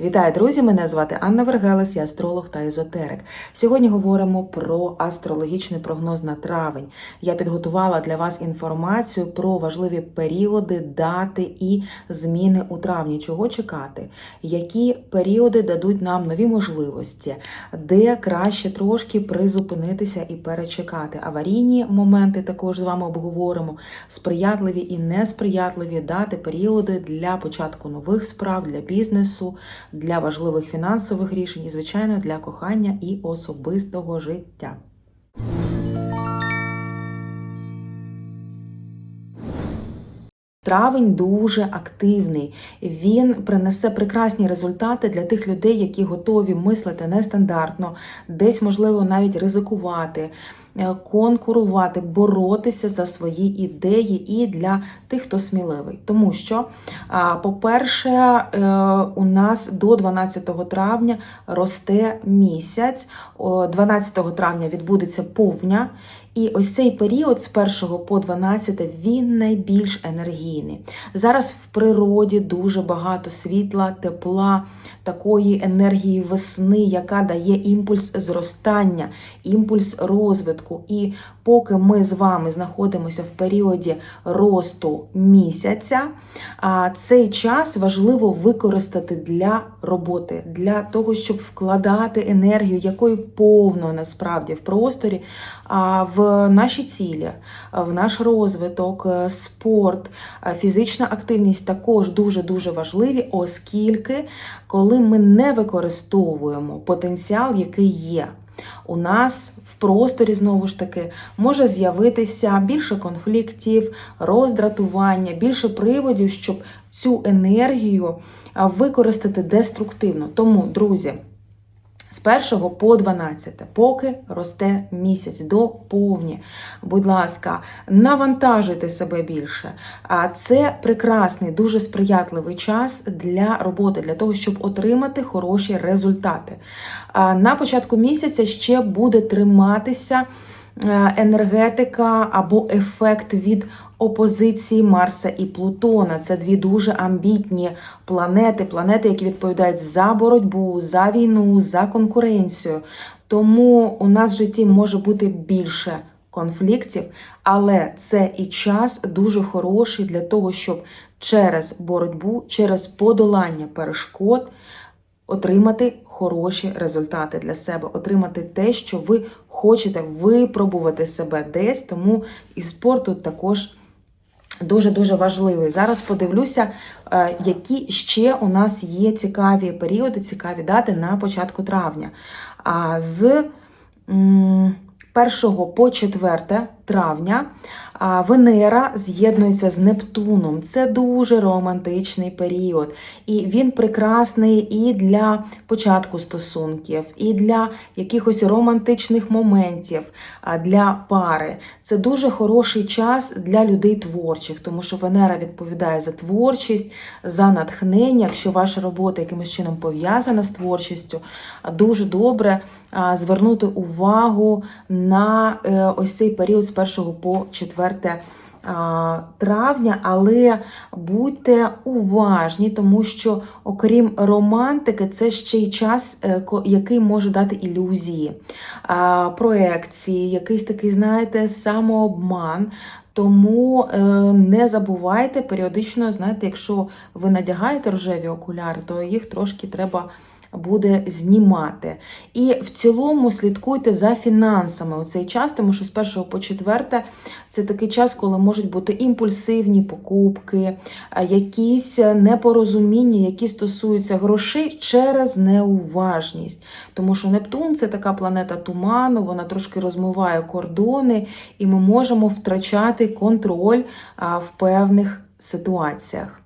Вітаю, друзі! Мене звати Анна Вергелес, я астролог та езотерик. Сьогодні говоримо про астрологічний прогноз на травень. Я підготувала для вас інформацію про важливі періоди, дати і зміни у травні. Чого чекати? Які періоди дадуть нам нові можливості, де краще трошки призупинитися і перечекати. Аварійні моменти також з вами обговоримо. Сприятливі і несприятливі дати, періоди для початку нових справ, для бізнесу для важливих фінансових рішень і, звичайно, для кохання і особистого життя. Травень дуже активний. Він принесе прекрасні результати для тих людей, які готові мислити нестандартно, десь можливо навіть ризикувати, конкурувати, боротися за свої ідеї і для тих, хто сміливий. Тому що, по-перше, е, у нас до 12 травня росте місяць. 12 травня відбудеться повня. І ось цей період з 1 по 12 він найбільш енергійний. Зараз в природі дуже багато світла, тепла, такої енергії весни, яка дає імпульс зростання, імпульс розвитку. І поки ми з вами знаходимося в періоді росту місяця, цей час важливо використати для роботи, для того, щоб вкладати енергію, якої повно насправді в просторі, а в наші цілі, в наш розвиток, е, спорт, е, фізична активність також дуже дуже важливі, оскільки коли ми не використовуємо потенціал, який є. У нас в просторі знову ж таки може з'явитися більше конфліктів, роздратування, більше приводів, щоб цю енергію використати деструктивно. Тому, друзі, з 1 по 12, поки росте місяць до повні. Будь ласка, навантажуйте себе більше. А це прекрасний, дуже сприятливий час для роботи, для того, щоб отримати хороші результати. На початку місяця ще буде триматися енергетика або ефект від опозиції Марса і Плутона. Це дві дуже амбітні планети, планети, які відповідають за боротьбу, за війну, за конкуренцію. Тому у нас в житті може бути більше конфліктів, але це і час дуже хороший для того, щоб через боротьбу, через подолання перешкод отримати хороші результати для себе, отримати те, що ви хочете випробувати себе десь, тому і спорт тут також дуже-дуже важливий. Зараз подивлюся, е, які ще у нас є цікаві періоди, цікаві дати на початку травня. А з м, 1 по 4 травня Венера з'єднується з Нептуном. Це дуже романтичний період. І він прекрасний і для початку стосунків, і для якихось романтичних моментів для пари. Це дуже хороший час для людей творчих, тому що Венера відповідає за творчість, за натхнення. Якщо ваша робота якимось чином пов'язана з творчістю, дуже добре звернути увагу на е, ось цей період з 1 по 4 а, травня, але будьте уважні, тому що, окрім романтики, це ще й час, е, який може дати ілюзії, проекції, якийсь такий, знаєте, самообман. Тому е, не забувайте періодично, знаєте, якщо ви надягаєте рожеві окуляри, то їх трошки треба буде знімати. І в цілому слідкуйте за фінансами у цей час, тому що з 1 по 4 це такий час, коли можуть бути імпульсивні покупки, якісь непорозуміння, які стосуються грошей через неуважність. Тому що Нептун це така планета туману, вона трошки розмиває кордони, і ми можемо втрачати контроль в певних ситуаціях. –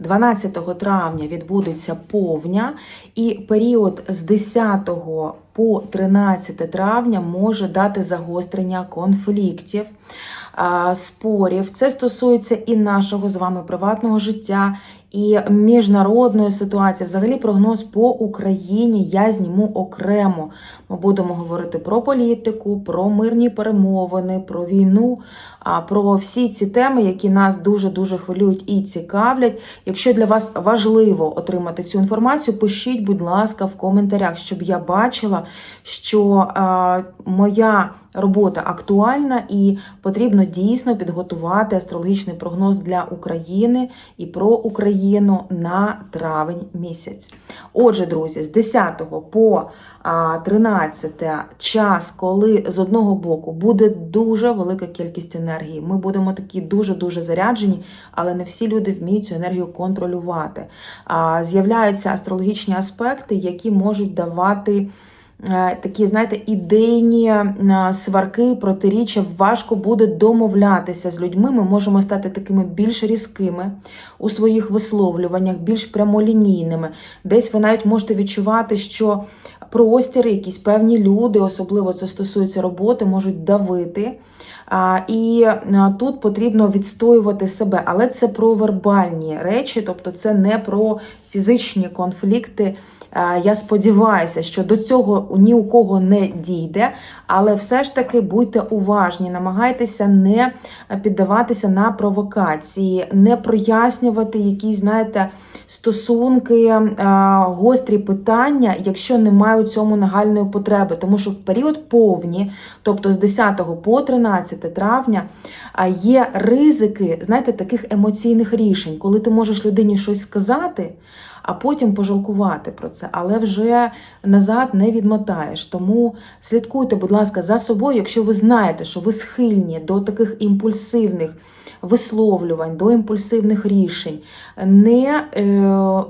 12 травня відбудеться повня, і період з 10 по 13 травня може дати загострення конфліктів, спорів. Це стосується і нашого з вами приватного життя, і міжнародної ситуації. Взагалі, прогноз по Україні я зніму окремо. Ми будемо говорити про політику, про мирні перемовини, про війну про всі ці теми, які нас дуже дуже хвилюють і цікавлять. Якщо для вас важливо отримати цю інформацію, пишіть, будь ласка, в коментарях, щоб я бачила, що моя робота актуальна і потрібно дійсно підготувати астрологічний прогноз для України і про Україну на травень місяць. Отже, друзі, з 10 по 13 час, коли з одного боку буде дуже велика кількість енергії. Ми будемо такі дуже-дуже заряджені, але не всі люди вміють цю енергію контролювати. З'являються астрологічні аспекти, які можуть давати. Е, Такі, знаєте, ідейні е, сварки, протиріччя, важко буде домовлятися з людьми. Ми можемо стати такими більш різкими у своїх висловлюваннях, більш прямолінійними. Десь ви навіть можете відчувати, що простір, якісь певні люди, особливо це стосується роботи, можуть давити. А, І тут потрібно відстоювати себе, але це про вербальні речі, тобто це не про фізичні конфлікти. А, Я сподіваюся, що до цього ні у кого не дійде, але все ж таки будьте уважні, намагайтеся не піддаватися на провокації, не прояснювати якісь, знаєте, стосунки, гострі питання, якщо немає у цьому нагальної потреби. Тому що в період повні, тобто з 10 по 13 травня, є ризики, знаєте, таких емоційних рішень, коли ти можеш людині щось сказати. А потім пожалкувати про це, але вже назад не відмотаєш. Тому слідкуйте, будь ласка, за собою, якщо ви знаєте, що ви схильні до таких імпульсивних висловлювань, до імпульсивних рішень. Не, е,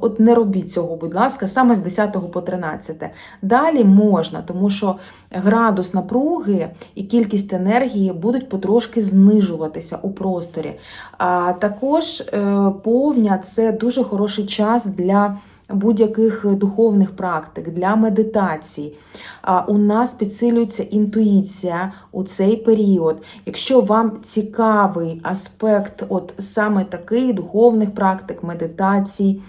от не робіть цього, будь ласка, саме з 10 по 13. Далі можна, тому що градус напруги і кількість енергії будуть потрошки знижуватися у просторі. А також е, повня це дуже хороший час для будь-яких духовних практик, для медитацій. У нас підсилюється інтуїція у цей період. Якщо вам цікавий аспект, от саме такий духовних практик, медитацій,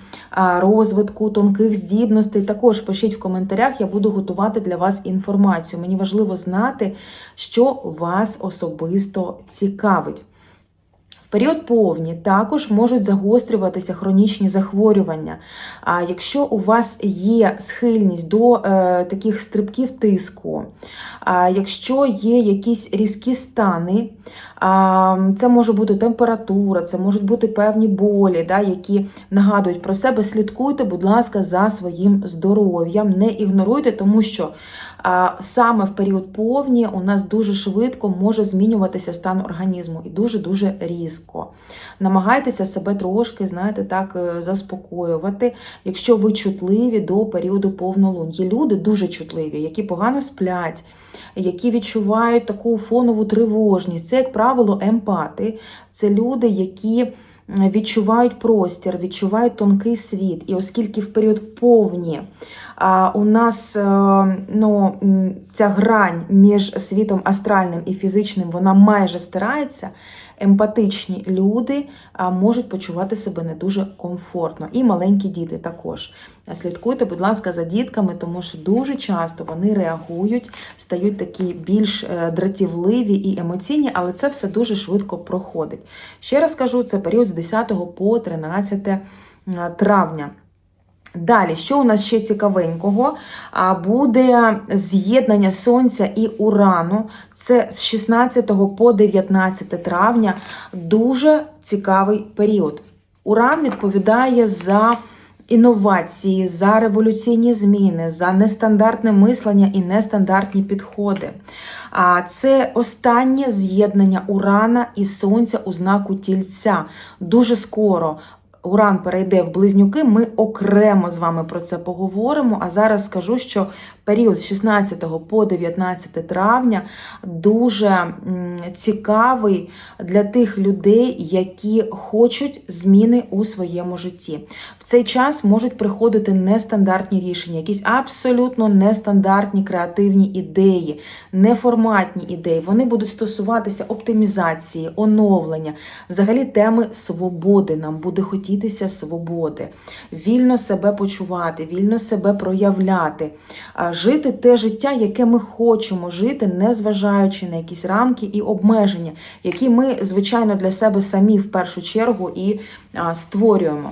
розвитку тонких здібностей, також пишіть в коментарях, я буду готувати для вас інформацію. Мені важливо знати, що вас особисто цікавить. Період повні також можуть загострюватися хронічні захворювання. А якщо у вас є схильність до е, таких стрибків тиску, а якщо є якісь різкі стани, а, це може бути температура, це можуть бути певні болі, да, які нагадують про себе, слідкуйте, будь ласка, за своїм здоров'ям, не ігноруйте, тому що саме в період повні у нас дуже швидко може змінюватися стан організму і дуже-дуже різко. Намагайтеся себе трошки, знаєте, так е, заспокоювати, якщо ви чутливі до періоду повнолунь. Є люди дуже чутливі, які погано сплять, які відчувають таку фонову тривожність. Це, як правило, емпати. Це люди, які відчувають простір, відчувають тонкий світ. І оскільки в період повні у нас е, ну, ця грань між світом астральним і фізичним вона майже стирається. Емпатичні люди можуть почувати себе не дуже комфортно. І маленькі діти також. Слідкуйте, будь ласка, за дітками, тому що дуже часто вони реагують, стають такі більш е, дратівливі і емоційні, але це все дуже швидко проходить. Ще раз кажу, це період з 10 по 13 травня. Далі, що у нас ще цікавенького? Буде з'єднання Сонця і Урану. Це з 16 по 19 травня. Дуже цікавий період. Уран відповідає за інновації, за революційні зміни, за нестандартне мислення і нестандартні підходи. А це останнє з'єднання Урана і Сонця у знаку тільця. Дуже скоро Уран перейде в близнюки, ми окремо з вами про це поговоримо. А зараз скажу, що період з 16 по 19 травня дуже цікавий для тих людей, які хочуть зміни у своєму житті. В цей час можуть приходити нестандартні рішення, якісь абсолютно нестандартні креативні ідеї, неформатні ідеї. Вони будуть стосуватися оптимізації, оновлення, взагалі теми свободи нам буде хотіти насолодітися свободи, вільно себе почувати, вільно себе проявляти, жити те життя, яке ми хочемо жити, не зважаючи на якісь рамки і обмеження, які ми, звичайно, для себе самі в першу чергу і створюємо.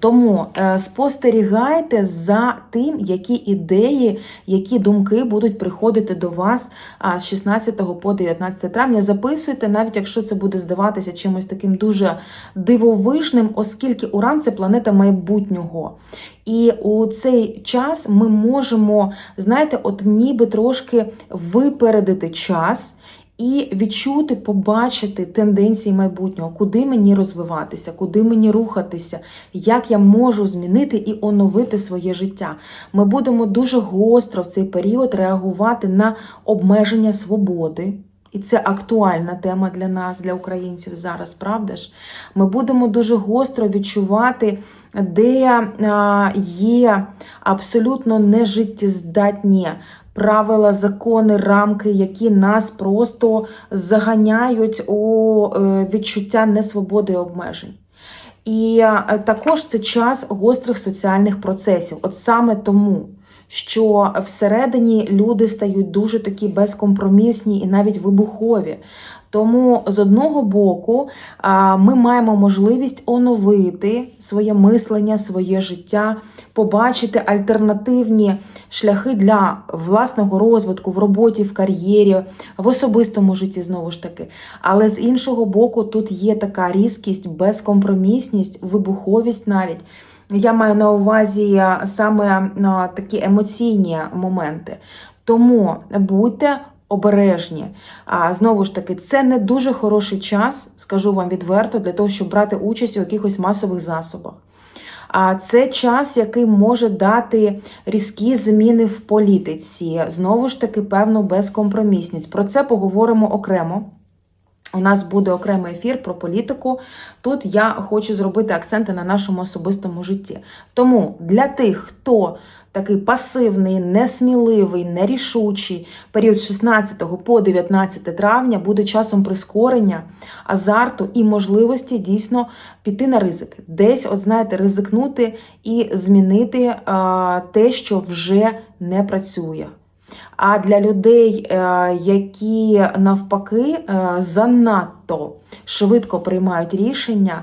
Тому е, спостерігайте за тим, які ідеї, які думки будуть приходити до вас з 16 по 19 травня. Записуйте, навіть якщо це буде здаватися чимось таким дуже дивовижним, оскільки Уран це планета майбутнього. І у цей час ми можемо, знаєте, от ніби трошки випередити час. І відчути, побачити тенденції майбутнього, куди мені розвиватися, куди мені рухатися, як я можу змінити і оновити своє життя. Ми будемо дуже гостро в цей період реагувати на обмеження свободи. І це актуальна тема для нас, для українців зараз, правда ж? Ми будемо дуже гостро відчувати, де є абсолютно нежиттєздатні правила, закони, рамки, які нас просто заганяють у е, відчуття несвободи і обмежень. І е, також це час гострих соціальних процесів. От саме тому, що всередині люди стають дуже такі безкомпромісні і навіть вибухові. Тому з одного боку ми маємо можливість оновити своє мислення, своє життя, побачити альтернативні шляхи для власного розвитку в роботі, в кар'єрі, в особистому житті знову ж таки. Але з іншого боку, тут є така різкість, безкомпромісність, вибуховість навіть. Я маю на увазі саме такі емоційні моменти. Тому будьте обережні. А знову ж таки, це не дуже хороший час, скажу вам відверто, для того, щоб брати участь у якихось масових засобах. А це час, який може дати різкі зміни в політиці, знову ж таки, певну безкомпромісність. Про це поговоримо окремо. У нас буде окремий ефір про політику. Тут я хочу зробити акценти на нашому особистому житті. Тому для тих, хто такий пасивний, несміливий, нерішучий період з 16 по 19 травня буде часом прискорення, азарту і можливості дійсно піти на ризики. Десь, от знаєте, ризикнути і змінити а, те, що вже не працює. А для людей, е, які навпаки е, занадто швидко приймають рішення,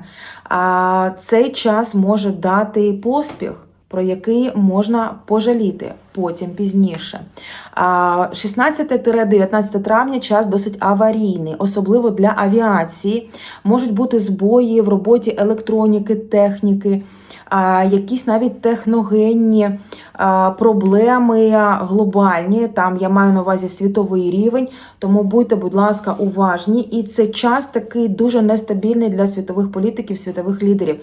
цей час може дати поспіх про який можна пожаліти потім пізніше. 16-19 травня час досить аварійний, особливо для авіації. Можуть бути збої в роботі електроніки, техніки, якісь навіть техногенні проблеми глобальні. Там я маю на увазі світовий рівень, тому будьте, будь ласка, уважні. І це час такий дуже нестабільний для світових політиків, світових лідерів.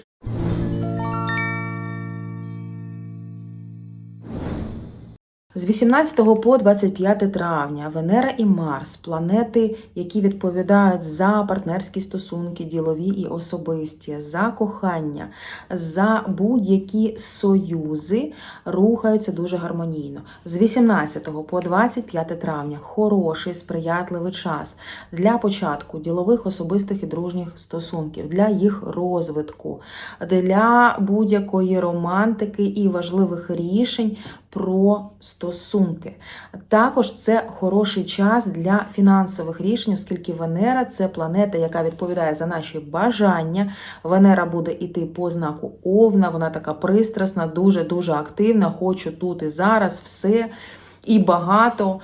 З 18 по 25 травня Венера і Марс планети, які відповідають за партнерські стосунки, ділові і особисті, за кохання, за будь-які союзи, рухаються дуже гармонійно. З 18 по 25 травня хороший сприятливий час для початку ділових, особистих і дружніх стосунків, для їх розвитку, для будь-якої романтики і важливих рішень про стосунки. Також це хороший час для фінансових рішень, оскільки Венера це планета, яка відповідає за наші бажання. Венера буде йти по знаку Овна, вона така пристрасна, дуже-дуже активна. Хочу тут і зараз все і багато.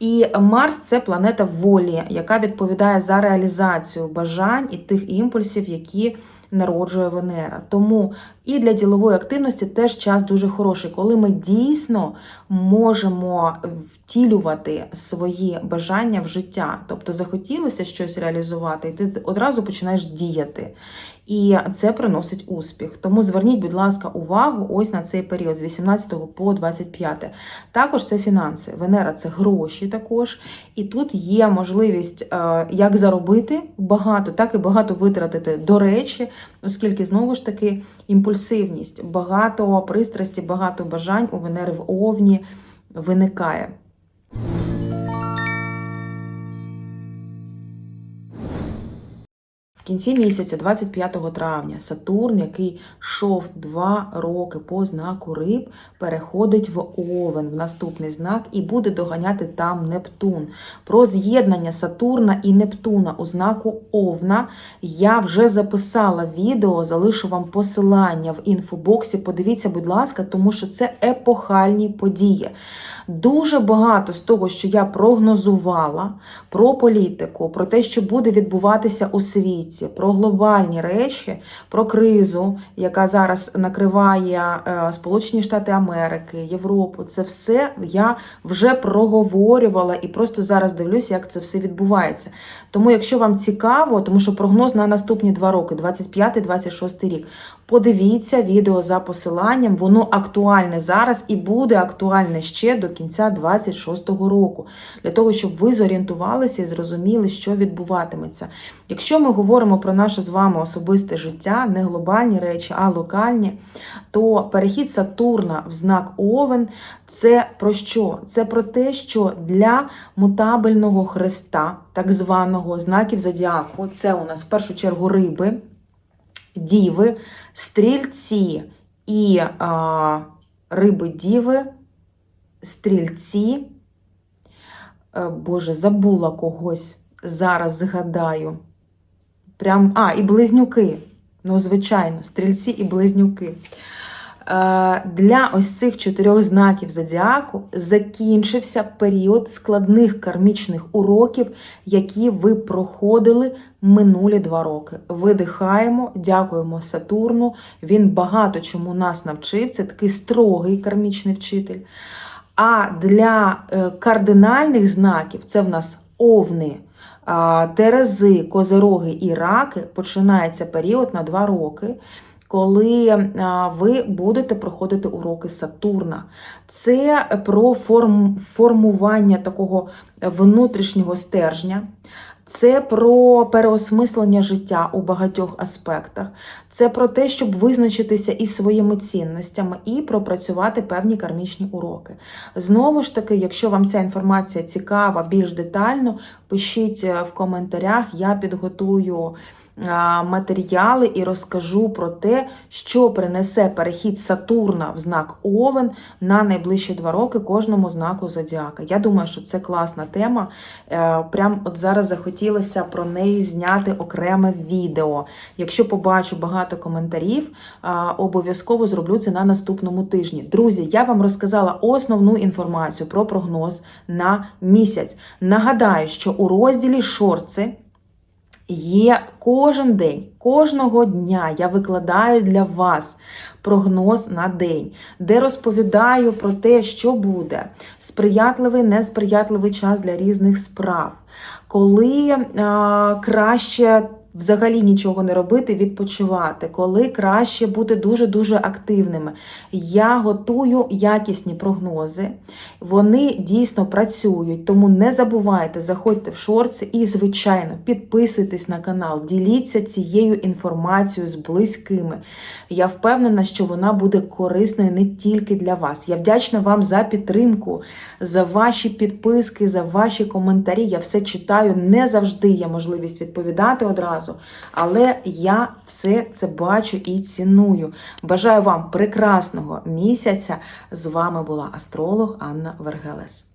І Марс це планета волі, яка відповідає за реалізацію бажань і тих імпульсів, які народжує Венера. Тому і для ділової активності теж час дуже хороший, коли ми дійсно можемо втілювати свої бажання в життя. Тобто захотілося щось реалізувати, і ти одразу починаєш діяти. І це приносить успіх. Тому зверніть, будь ласка, увагу ось на цей період з 18 по 25. Також це фінанси. Венера це гроші також. І тут є можливість е, як заробити багато, так і багато витратити. До речі, оскільки знову ж таки імпульсивність, багато пристрасті, багато бажань у Венери в Овні виникає. В кінці місяця, 25 травня, Сатурн, який йшов два роки по знаку риб, переходить в Овен, в наступний знак, і буде доганяти там Нептун. Про з'єднання Сатурна і Нептуна у знаку Овна я вже записала відео, залишу вам посилання в інфобоксі. Подивіться, будь ласка, тому що це епохальні події. Дуже багато з того, що я прогнозувала про політику, про те, що буде відбуватися у світі, про глобальні речі, про кризу, яка зараз накриває е, Сполучені Штати Америки, Європу. Це все я вже проговорювала і просто зараз дивлюся, як це все відбувається. Тому, якщо вам цікаво, тому що прогноз на наступні два роки, 25-26 рік. Подивіться відео за посиланням, воно актуальне зараз і буде актуальне ще до кінця 26-го року, для того, щоб ви зорієнтувалися і зрозуміли, що відбуватиметься. Якщо ми говоримо про наше з вами особисте життя, не глобальні речі, а локальні, то перехід Сатурна в знак Овен це про що? Це про те, що для мутабельного хреста, так званого знаків зодіаку, це у нас в першу чергу риби, діви, стрільці і а, риби діви, стрільці. Е, Боже, забула когось. Зараз згадаю. Прям, а, і близнюки. Ну, звичайно, стрільці і близнюки. Е, Для ось цих чотирьох знаків зодіаку закінчився період складних кармічних уроків, які ви проходили минулі два роки. Видихаємо, дякуємо Сатурну. Він багато чому нас навчив. Це такий строгий кармічний вчитель. А для е, кардинальних знаків це в нас овни, терези, козероги і раки. Починається період на два роки. Коли ви будете проходити уроки Сатурна, це про форм, формування такого внутрішнього стержня, це про переосмислення життя у багатьох аспектах, це про те, щоб визначитися із своїми цінностями і пропрацювати певні кармічні уроки. Знову ж таки, якщо вам ця інформація цікава більш детально, пишіть е, в коментарях, я підготую матеріали і розкажу про те, що принесе перехід Сатурна в знак Овен на найближчі два роки кожному знаку зодіака. Я думаю, що це класна тема. Е, Прям от зараз захотілося про неї зняти окреме відео. Якщо побачу багато коментарів, обов'язково зроблю це на наступному тижні. Друзі, я вам розказала основну інформацію про прогноз на місяць. Нагадаю, що у розділі шорти є кожен день, кожного дня я викладаю для вас прогноз на день, де розповідаю про те, що буде сприятливий, несприятливий час для різних справ, коли а, краще. Взагалі нічого не робити, відпочивати, коли краще бути дуже-дуже активними. Я готую якісні прогнози, вони дійсно працюють, тому не забувайте, заходьте в шорти і, звичайно, підписуйтесь на канал, діліться цією інформацією з близькими. Я впевнена, що вона буде корисною не тільки для вас. Я вдячна вам за підтримку, за ваші підписки, за ваші коментарі. Я все читаю. Не завжди є можливість відповідати одразу, але я все це бачу і ціную. Бажаю вам прекрасного місяця. З вами була астролог Анна Вергелес.